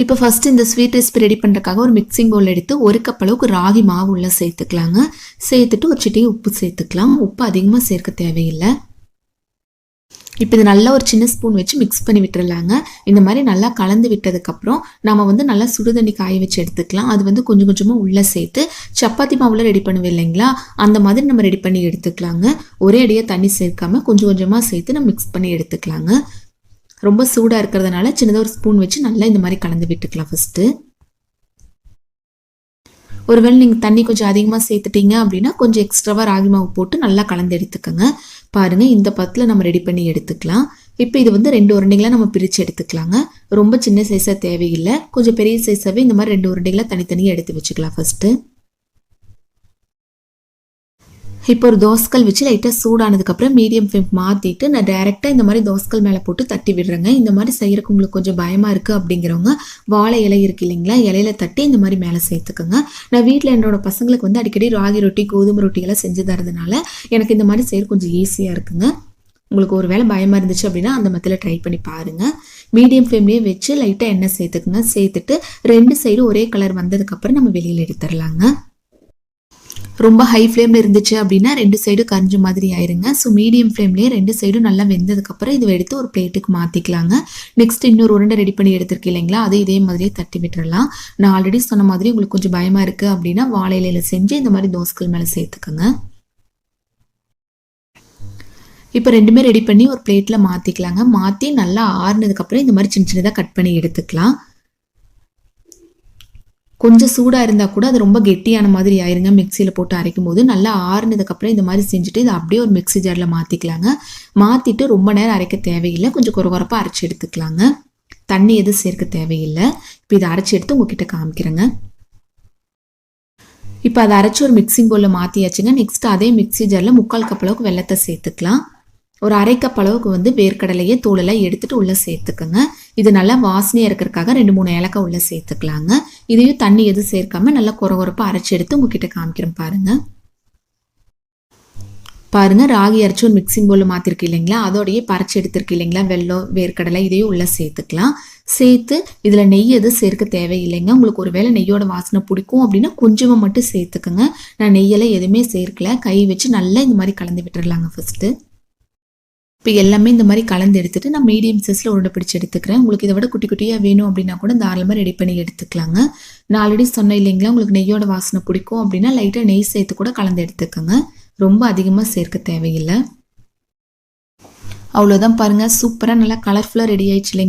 இப்போ ஃபஸ்ட்டு இந்த sweet recipe ready பண்ணுறதுக்காக ஒரு மிக்சிங் பவுல் எடுத்து ஒரு கப் அளவுக்கு ராகி மாவு உள்ள சேர்த்துக்கலாங்க. சேர்த்துட்டு ஒரு சிட்டியை உப்பு சேர்த்துக்கலாம். உப்பு அதிகமாக சேர்க்க தேவையில்லை. இப்போ இது நல்லா ஒரு சின்ன ஸ்பூன் வச்சு மிக்ஸ் பண்ணி விட்டுறலாங்க. இந்த மாதிரி நல்லா கலந்து விட்டதுக்கப்புறம் நம்ம வந்து நல்லா சுடுதண்ணி காய வச்சு எடுத்துக்கலாம். அது வந்து கொஞ்சம் கொஞ்சமாக உள்ளே சேர்த்து சப்பாத்தி மாவில் ரெடி பண்ணுவோம் இல்லைங்களா? அந்த மாதிரி நம்ம ரெடி பண்ணி எடுத்துக்கலாங்க. ஒரே அடியாக தண்ணி சேர்க்காம கொஞ்சம் கொஞ்சமாக சேர்த்து நம்ம மிக்ஸ் பண்ணி எடுத்துக்கலாங்க. ரொம்ப சூடாக இருக்கிறதுனால சின்னதாக ஒரு ஸ்பூன் வச்சு நல்லா இந்த மாதிரி கலந்து விட்டுக்கலாம் ஃபஸ்ட்டு ஒருவேளை நீங்கள் தண்ணி கொஞ்சம் அதிகமாக சேர்த்துட்டீங்க அப்படின்னா கொஞ்சம் எக்ஸ்ட்ராவாக ராகி மாவு போட்டு நல்லா கலந்து எடுத்துக்கோங்க. பாருங்கள் இந்த பத்தில் நம்ம ரெடி பண்ணி எடுத்துக்கலாம். இப்போ இது வந்து ரெண்டு உருண்டைகளாக நம்ம பிரித்து எடுத்துக்கலாங்க. ரொம்ப சின்ன சைஸாக தேவையில்லை. கொஞ்சம் பெரிய சைஸாகவே இந்த மாதிரி ரெண்டு உருண்டைகளாக தனித்தனியாக எடுத்து வச்சுக்கலாம் ஃபஸ்ட்டு இப்போ ஒரு தோசைக்கல் வச்சு லைட்டாக சூடானதுக்கப்புறம் மீடியம் ஃப்ளேம் மாற்றிட்டு நான் டேரெக்டாக இந்த மாதிரி தோசைக்கல் மேலே போட்டு தட்டி விடுறேங்க. இந்த மாதிரி செய்கிறக்கு உங்களுக்கு கொஞ்சம் பயமாக இருக்குது அப்படிங்கிறவங்க வாழை இலை இருக்கு இல்லைங்களா இலையில தட்டி இந்த மாதிரி மேலே சேர்த்துக்கோங்க. நான் வீட்டில் என்னோட பசங்களுக்கு வந்து அடிக்கடி ராகி ரொட்டி கோதுமை ரொட்டியெல்லாம் செஞ்சு தரதுனால எனக்கு இந்த மாதிரி செய்கிறது கொஞ்சம் ஈஸியாக இருக்குங்க. உங்களுக்கு ஒரு வேளை பயமாக இருந்துச்சு அப்படின்னா அந்த மத்தியில் ட்ரை பண்ணி பாருங்கள் மீடியம் ஃப்ளேம்லேயே வச்சு லைட்டாக எண்ணெய் சேர்த்துக்குங்க. சேர்த்துட்டு ரெண்டு சைடு ஒரே கலர் வந்ததுக்கப்புறம் நம்ம வெளியில் எடுத்துடலாங்க. ரொம்ப ஹை ஃப்ளேமில் இருந்துச்சு அப்படின்னா ரெண்டு சைடும் கரிஞ்ச மாதிரி ஆயிருங்க. ஸோ மீடியம் ஃப்ளேம்லேயே ரெண்டு சைடும் நல்லா வெந்ததுக்கப்புறம் இதை எடுத்து ஒரு பிளேட்டுக்கு மாற்றிக்கலாங்க நெக்ஸ்ட் இன்னொரு உருண்டை ரெடி பண்ணி எடுத்துருக்கு இல்லைங்களா? அதை இதே மாதிரியே தட்டி விட்டுறலாம். நான் ஆல்ரெடி சொன்ன மாதிரி உங்களுக்கு கொஞ்சம் பயமாக இருக்குது அப்படின்னா வாழை இலையில செஞ்சு இந்த மாதிரி தோசைகள் மேலே சேர்த்துக்கோங்க. இப்போ ரெண்டுமே ரெடி பண்ணி ஒரு பிளேட்டில் மாற்றிக்கலாங்க மாற்றி நல்லா ஆறுனதுக்கப்புறம் இந்த மாதிரி சின்ன சின்னதாக கட் பண்ணி எடுத்துக்கலாம். கொஞ்சம் சூடாக இருந்தால் கூட அது ரொம்ப கெட்டியான மாதிரி ஆயிருங்க. மிக்சியில் போட்டு அரைக்கும் போது நல்லா ஆறுனதுக்கப்புறம் இந்த மாதிரி செஞ்சுட்டு இதை அப்படியே ஒரு மிக்சி ஜாரில் மாற்றிக்கலாங்க மாற்றிட்டு ரொம்ப நேரம் அரைக்க தேவையில்லை. கொஞ்சம் குறகுறப்பாக அரைச்சி எடுத்துக்கலாங்க. தண்ணி எதுவும் சேர்க்க தேவையில்லை. இப்போ இதை அரைச்சி எடுத்து உங்ககிட்ட காமிக்கிறேங்க. இப்போ அதை அரைச்சி ஒரு மிக்சிங் பவுலில் மாற்றியாச்சுங்க நெக்ஸ்ட் அதே மிக்சி ஜாரில் முக்கால் கப் அளவுக்கு வெள்ளத்தை சேர்த்துக்கலாம். ஒரு அரை கப் அளவுக்கு வந்து வேர்க்கடலையே தூளெல்லாம் எடுத்துட்டு உள்ளே சேர்த்துக்கோங்க. இது நல்லா வாசனையாக இருக்கிறதுக்காக ரெண்டு மூணு ஏலக்காய் உள்ளே சேர்த்துக்கலாங்க. இதையும் தண்ணி எதுவும் சேர்க்காம நல்லா குறகுறப்பாக அரைச்சி எடுத்து உங்ககிட்ட காமிக்கிறேன் பாருங்க. பாருங்கள் ராகி அரைச்சி ஒரு மிக்சிங் போல் மாற்றிருக்கு இல்லைங்களா? அதோடையே பறச்சு எடுத்துருக்கு இல்லைங்களா? வெள்ளம் வேர்க்கடலை இதையும் உள்ளே சேர்த்துக்கலாம். சேர்த்து இதில் நெய் எதுவும் சேர்க்க தேவையில்லைங்க. உங்களுக்கு ஒரு வேளை நெய்யோட வாசனை பிடிக்கும் அப்படின்னா கொஞ்சமாக மட்டும் சேர்த்துக்கோங்க. நான் நெய்யெல்லாம் எதுவுமே சேர்க்கல. கை வச்சு நல்லா இந்த மாதிரி கலந்து விட்டுறலாங்க ஃபஸ்ட்டு இப்போ எல்லாமே இந்த மாதிரி கலந்து எடுத்துட்டு நான் மீடியம் சைஸில் உருண்டை பிடிச்சி எடுத்துக்கிறேன். உங்களுக்கு இதை விட குட்டி குட்டியாக வேணும் அப்படின்னா கூட தாராளமாக ரெடி பண்ணி எடுத்துக்கலாங்க. நான் ஆல்ரெடி சொன்னேன் இல்லைங்களா உங்களுக்கு நெய்யோட வாசனை பிடிக்கும் அப்படின்னா லைட்டாக நெய் சேர்த்து கூட கலந்து எடுத்துக்கோங்க. ரொம்ப அதிகமாக சேர்க்க தேவையில்லை. அவ்வளோதான் பாருங்கள் சூப்பராக நல்லா கலர்ஃபுல்லாக ரெடி ஆயிடுச்சு இல்லைங்க.